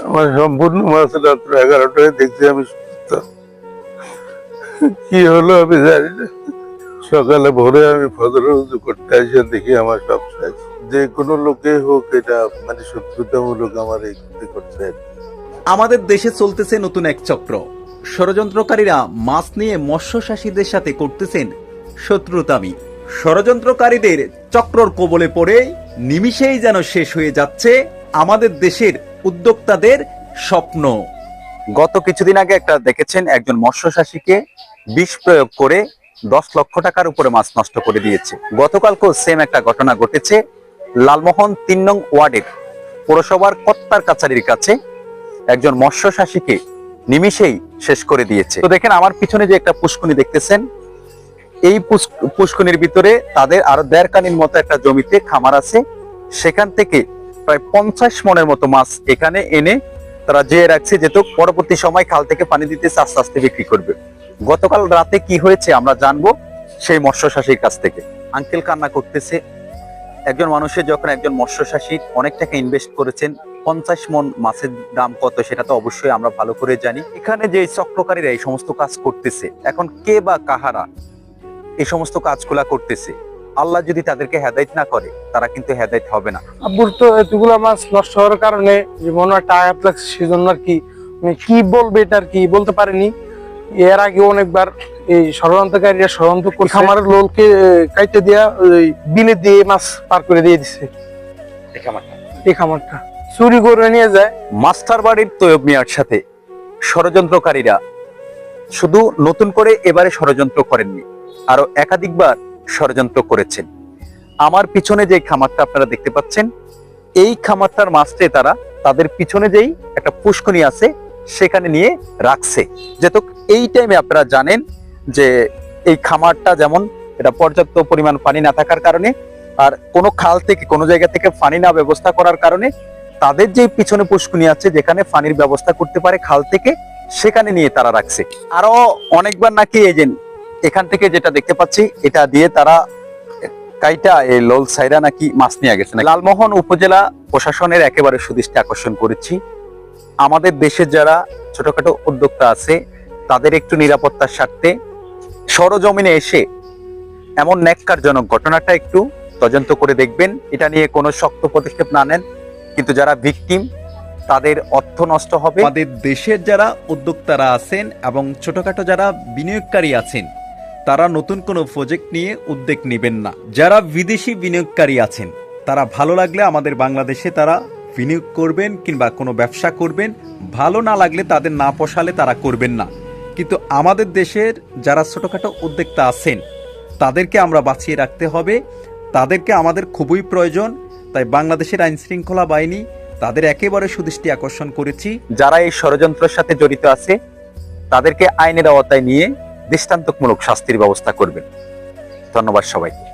আমার সম্পূর্ণ মাস রাত্র এগারোটায় দেখছি আমি কি হলো আমি জানি না। সকালে ভোরে আমি উজু করতে আসে দেখি আমার সব শেষ। যে কোনো লোকে হোক এটা মানে শত্রুতামূলক আমার এই ক্ষতি করছে। আমাদের দেশে চলতেছে নতুন এক চক্র। ষড়যন্ত্রকারীরা মাছ নিয়ে মৎস্য মৎস্যশাসীদের সাথে করতেছেন শত্রুতামি। ষড়যন্ত্রকারীদের চক্রর কবলে পড়ে নিমিষেই যেন শেষ হয়ে যাচ্ছে আমাদের দেশের উদ্যোক্তাদের স্বপ্ন। গত কিছুদিন আগে একটা দেখেছেন একজন মৎস্যশাসীকে বিষ প্রয়োগ করে দশ লক্ষ টাকার উপরে মাছ নষ্ট করে দিয়েছে। গতকালকেও সেম একটা ঘটনা ঘটেছে। লালমোহন তিন নং ওয়ার্ডের পৌরসভার কত্তার কাছারির কাছে একজন মৎস্যশাসীকে নিমিষেই শেষ করে দিয়েছে। তো দেখেন, আমার পিছনে যে একটা পুষ্কুনি দেখতেছেন, এই পুষ্ক- পুষ্কুনির ভিতরে তাদের আরও দেড় কানির মতো একটা জমিতে খামার আছে। সেখান থেকে প্রায় পঞ্চাশ মনের মতো মাছ এখানে এনে তারা যেয়ে রাখছে, যেহেতু পরবর্তী সময় খাল থেকে পানি দিতেছে, আস্তে আস্তে বিক্রি করবে। গতকাল রাতে কি হয়েছে আমরা জানব সেই মৎস্যশাসীর কাছ থেকে। আঙ্কেল কান্না করতেছে। একজন মানুষের যখন একজন মৎস্যশাসী অনেক টাকা ইনভেস্ট করেছেন, পঞ্চাশ মন মাছের দাম কত সেটা তো অবশ্যই আমরা ভালো করে জানি। এখানে যে চক্রকারীরা এই সমস্ত কাজ করতেছে, এখন কে বা কাহারা এই সমস্ত কাজগুলা করতেছে? আল্লাহ যদি তাদেরকে হেদায়েত না করে তারা কিন্তু হেদায়েত হবে না। আব্বুর তো এতগুলা মাছ নষ্ট হওয়ার কারণে মনে হয় টায়ার লাগছে সেজন্য আর কি মানে কি বলবে এটা আর কি বলতে পারেনি। এর আগে অনেকবার এই ষড়যন্ত্রকারীরা ষড়যন্ত্র করছে আমার লোলকে কাইটে দিয়া ওই বিনে দিয়ে মাছ পার করে দিয়ে দিছে। এই খামারটা। চুরি করে নিয়ে যায়। মাস্টার বাড়ির তৈয়ব মিয়ার সাথে ষড়যন্ত্রকারীরা শুধু নতুন করে এবারে ষড়যন্ত্র করেননি আরও একাধিকবার ষড়যন্ত্র করেছেন। আমার পিছনে যে খামারটা আপনারা দেখতে পাচ্ছেন, এই খামারটার মাছটে তারা তাদের পিছনে যেই একটা পুষ্কনি আছে, সেখানে নিয়ে রাখছে। যেহেতু এই টাইমে আপনারা জানেন যে এই খামারটা যেমন এটা পর্যাপ্ত পরিমাণ পানি না থাকার কারণে আর কোনো খাল থেকে কোনো জায়গা থেকে পানি না ব্যবস্থা করার কারণে তাদের যে পিছনে পুষ্কুনি আছে, যেখানে পানির ব্যবস্থা করতে পারে খাল থেকে, সেখানে নিয়ে তারা রাখছে। আরও অনেকবার নাকি এই এখান থেকে যেটা দেখতে পাচ্ছি, এটা দিয়ে তারা কাইটা, এই লোল সাইরা নাকি মাছ নিয়ে গেছে লালমোহন উপজেলা প্রশাসনের একেবারে সুদৃষ্টি আকর্ষণ করেছি। আমাদের দেশের যারা ছোটখাটো উদ্যোক্তা আছে, তাদের একটু নিরাপত্তার স্বার্থে সরজমিনে এসে এমন ন্যাক্কারজনক ঘটনাটা একটু তদন্ত করে দেখবেন। এটা নিয়ে কোনো শক্ত পদক্ষেপ না নেন, কিন্তু যারা ভিকটিম, তাদের অর্থ নষ্ট হবে। আমাদের দেশের যারা উদ্যোক্তারা আছেন এবং ছোটখাটো যারা বিনিয়োগকারী আছেন তারা নতুন কোনো প্রজেক্ট নিয়ে উদ্যোগ নেবেন না। যারা বিদেশি বিনিয়োগকারী আছেন, তারা ভালো লাগলে আমাদের বাংলাদেশে তারা বিনিয়োগ করবেন কিংবা কোনো ব্যবসা করবেন। ভালো না লাগলে তাদের না পোষালে তারা করবেন না। কিন্তু আমাদের দেশের যারা ছোটোখাটো উদ্যোক্তা আছেন, তাদেরকে আমরা বাঁচিয়ে রাখতে হবে। তাদেরকে আমাদের খুবই প্রয়োজন। তাই বাংলাদেশের আইন শৃঙ্খলা বাহিনী তাদের একেবারে সুদৃষ্টি আকর্ষণ করেছি। যারা এই ষড়যন্ত্রের সাথে জড়িত আছে, তাদেরকে আইনের আওতায় নিয়ে দৃষ্টান্তমূলক শাস্তির ব্যবস্থা করবেন। ধন্যবাদ সবাইকে।